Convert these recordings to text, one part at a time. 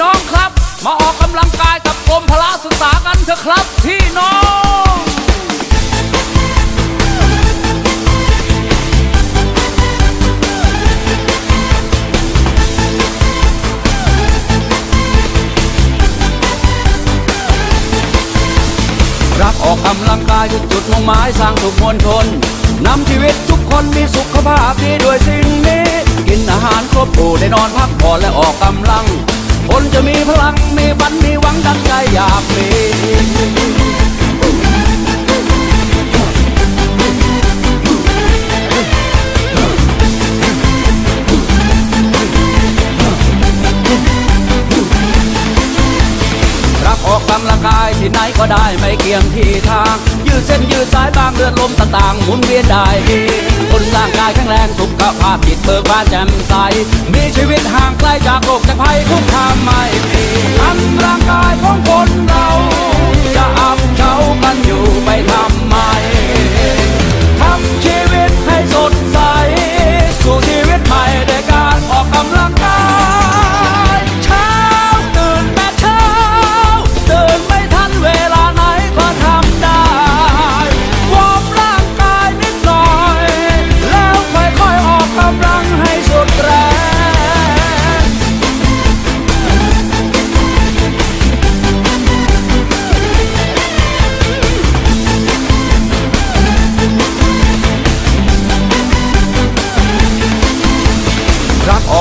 น้องครับ มาออกกำลังกายกับกรมพละศึกษากันเถอะครับ พี่น้องรักออกกำลังกายคือจุดมุ่งหมายสร้างสุขมวลชนนำชีวิตทุกคนมีสุขภาพดีด้วยสิ่งนี้ กินอาหารครบหมู่ได้นอนพักผ่อนและออกกำลัง คนจะมีพลังมีฝันมีหวังดังใจอยากมี ที่ไหนก็ได้ไม่เกี่ยงที่ทาง ยืดเส้นยืดสายบางเลือดลมต่างๆหมุนเวียนได้ดีคนร่างกายแข็งแรงสุขภาพจิตเบิกบานแจ่มใส มีชีวิตห่างไกลจากโรคจากภัยทุกทามไม่มีอันร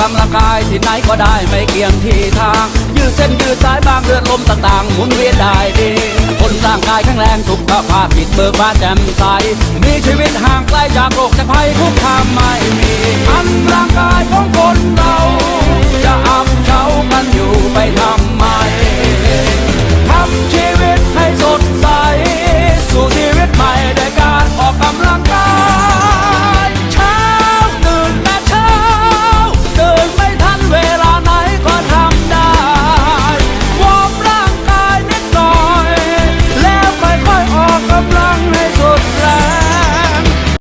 กำลังกายที่ไหนก็ได้ไม่เกี่ยงที่ทาง ยืดเส้นยืดสายบางเลือดลมต่างๆหมุนเวียนได้ดี คนร่างกายแข็งแรงสุขภาพจิตเบิกบานแจ่มใส มีชีวิตห่างไกลจากโรคจากภัยคุกคามไม่